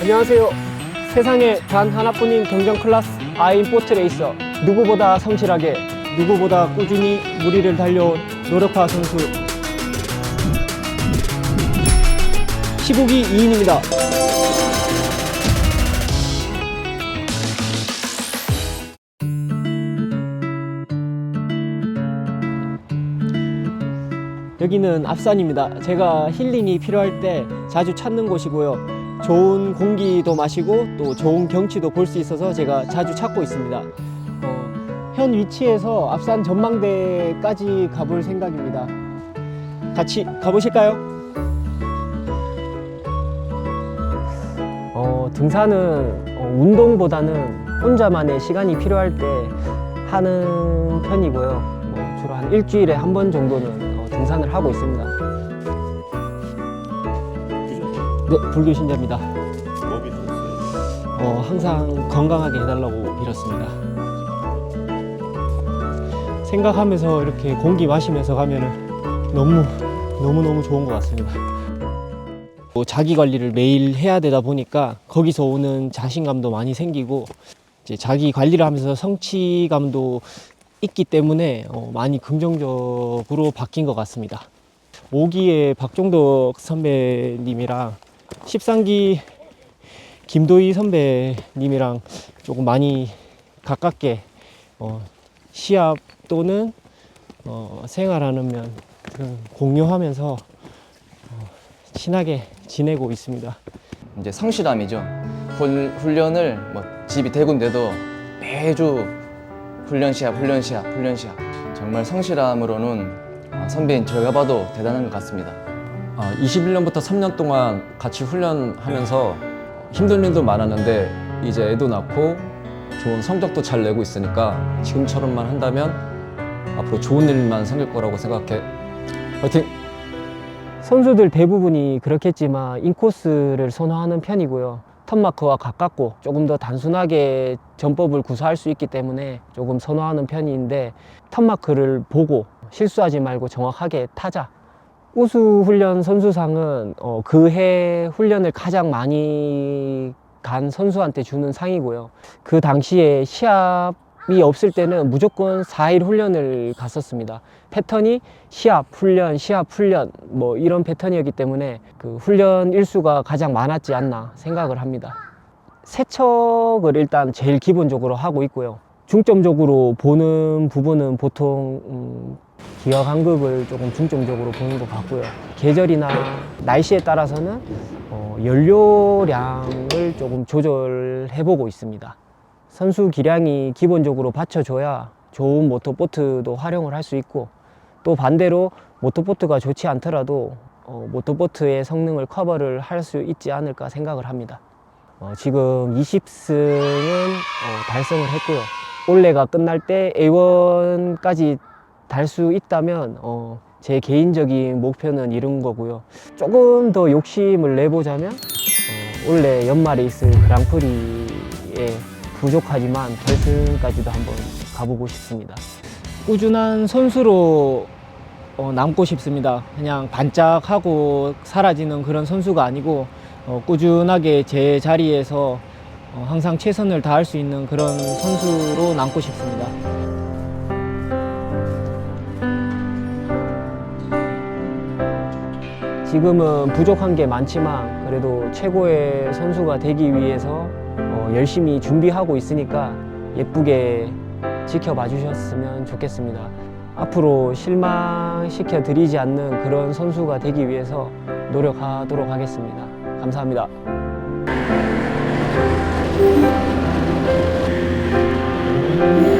안녕하세요. 세상에 단 하나뿐인 경정 클래스 아임포트 레이서 누구보다 성실하게 누구보다 꾸준히 무리를 달려온 노력파 선수 15기 2인입니다. 여기는 앞산입니다. 제가 힐링이 필요할 때 자주 찾는 곳이고요. 좋은 공기도 마시고 또 좋은 경치도 볼 수 있어서 제가 자주 찾고 있습니다. 어, 현 위치에서 앞산 전망대까지 가볼 생각입니다. 같이 가보실까요? 어, 등산은 어, 운동보다는 혼자만의 시간이 필요할 때 하는 편이고요. 뭐 주로 한 일주일에 한 번 정도는 어, 등산을 하고 있습니다. 네, 불교 신자입니다. 뭐? 어, 항상 건강하게 해달라고 빌었습니다. 생각하면서 이렇게 공기 마시면서 가면은 너무 너무 너무 좋은 것 같습니다. 뭐 자기 관리를 매일 해야 되다 보니까 거기서 오는 자신감도 많이 생기고 이제 자기 관리를 하면서 성취감도 있기 때문에 어, 많이 긍정적으로 바뀐 것 같습니다. 5기의 박종덕 선배님이랑 13기 김도희 선배님이랑 조금 많이 가깝게 어, 시합 또는 어, 생활하는 면등 공유하면서 어, 친하게 지내고 있습니다. 이제 성실함이죠. 훈- 훈련을 뭐 집이 대구인데도 매주 훈련 시합, 훈련 시합, 훈련 시합. 정말 성실함으로는 아, 선배인 제가 봐도 대단한 것 같습니다. 아, 21년부터 3년 동안 같이 훈련하면서 힘든 일도 많았는데 이제 애도 낳고 좋은 성적도 잘 내고 있으니까 지금처럼만 한다면 앞으로 좋은 일만 생길 거라고 생각해. 화이팅! 선수들 대부분이 그렇겠지만 인코스를 선호하는 편이고요. 턴마크와 가깝고 조금 더 단순하게 전법을 구사할 수 있기 때문에 조금 선호하는 편인데 턴마크를 보고 실수하지 말고 정확하게 타자. 우수 훈련 선수상은 어, 그해 훈련을 가장 많이 간 선수한테 주는 상이고요. 그 당시에 시합이 없을 때는 무조건 4일 훈련을 갔었습니다. 패턴이 시합, 훈련, 시합, 훈련 뭐 이런 패턴이었기 때문에 그 훈련 일수가 가장 많았지 않나 생각을 합니다. 세척을 일단 제일 기본적으로 하고 있고요. 중점적으로 보는 부분은 보통 음, 기억 한급을 조금 중점적으로 보는 것 같고요. 계절이나 날씨에 따라서는 어, 연료량을 조금 조절해보고 있습니다. 선수 기량이 기본적으로 받쳐줘야 좋은 모터보트도 활용을 할 수 있고 또 반대로 모터보트가 좋지 않더라도 어, 모터보트의 성능을 커버를 할 수 있지 않을까 생각을 합니다. 어, 지금 20승은 달성을 했고요. 올해가 끝날 때 A1까지 달 수 있다면 어, 제 개인적인 목표는 이룬 거고요. 조금 더 욕심을 내보자면 어, 올해 연말에 있을 그랑프리에 부족하지만 결승까지도 한번 가보고 싶습니다. 꾸준한 선수로 어, 남고 싶습니다. 그냥 반짝하고 사라지는 그런 선수가 아니고 어, 꾸준하게 제 자리에서 어, 항상 최선을 다할 수 있는 그런 선수로 남고 싶습니다. 지금은 부족한 게 많지만 그래도 최고의 선수가 되기 위해서 어, 열심히 준비하고 있으니까 예쁘게 지켜봐 주셨으면 좋겠습니다. 앞으로 실망시켜 드리지 않는 그런 선수가 되기 위해서 노력하도록 하겠습니다. 감사합니다. 네.